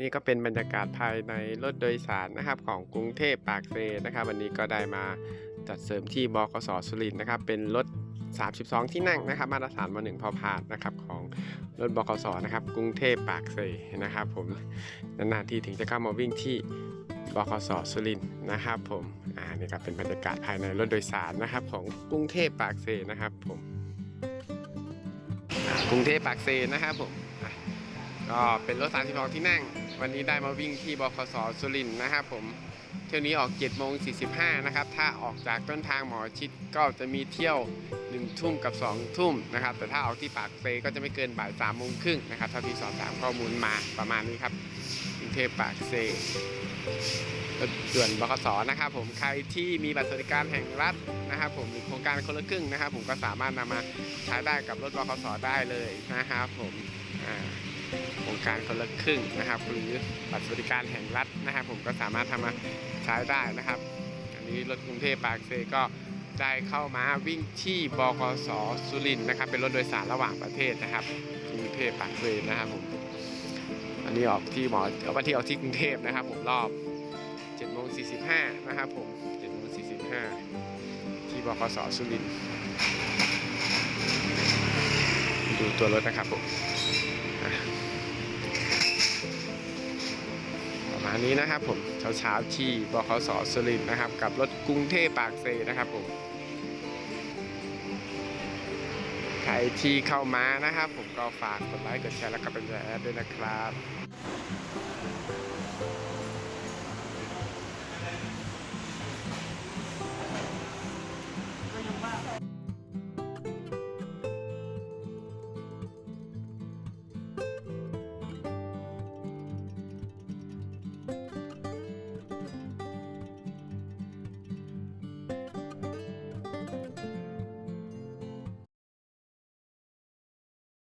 นี่ก็เป็นบรรยากาศภายในรถโดยสารนะครับของกรุงเทพปากเซนะครับ วันนี้ก็ได้มาจัดเสริมที่บกสสุรินทร์นะครับ เป็นรถ 32 ที่นั่งนะครับ มาตรฐานมหนึ่งพอพาดนะครับของรถบกสนะครับ กรุงเทพปากเซนะครับ ผมนานๆทีถึงจะเข้ามาวิ่งที่บกสสุรินทร์นะครับผมอ่านี่ก็เป็นบรรยากาศภายในรถโดยสารนะครับ ของกรุงเทพปากเซนะครับผมกรุงเทพปากเซนะครับผม ก็เป็นรถ 32 ที่นั่ง วันนี้ได้มาวิ่งที่บคสสุรินทร์นะครับผม เที่ยวนี้ออก7โมง45 นะครับ ถ้าออกจากต้นทางหมอชิดก็จะมีเที่ยว 1 ทุ่มกับ 2 ทุ่มนะครับ แต่ถ้าออกที่ปากเซก็จะไม่เกินบ่าย3โมงครึ่งนะครับ เท่าที่สอบถามข้อมูลมาประมาณนี้ครับกรุงเทพปากเซ รถด่วนบคสนะครับผมใครที่มีบัตรสวัสดิการแห่งรัฐนะครับผมหรือโครงการคนละครึ่งนะครับ ผมก็สามารถนำมาใช้ได้กับรถบคสได้เลยนะครับผมโครงการคนละครึ่งนะครับหรือบัตรสวัสดิการแห่งรัฐนะครับ ผมก็สามารถทำมาใช้ได้นะครับ อันนี้รถกรุงเทพปากเซก็ได้เข้ามาวิ่งที่บกสสุรินทร์นะครับ เป็นรถโดยสารระหว่างประเทศนะครับกรุงเทพปากเซนะครับผมอันนี้ออกที่หมอเอาวันที่ออกที่กรุงเทพนะครับ ผมรอบ 7โมง45นะครับผม7โมง45ที่บกสสุรินทร์ดูตัวรถนะครับผมประมาณนี้นะครับผมเช้าๆที่บขสสุรินทร์นะครับ กับรถกรุงเทพปากเซนะครับผมใครที่เข้ามานะครับ ผมก็ฝากกดไลค์กดแชร์แล้วก็เป็นแชร์ด้วยนะครับ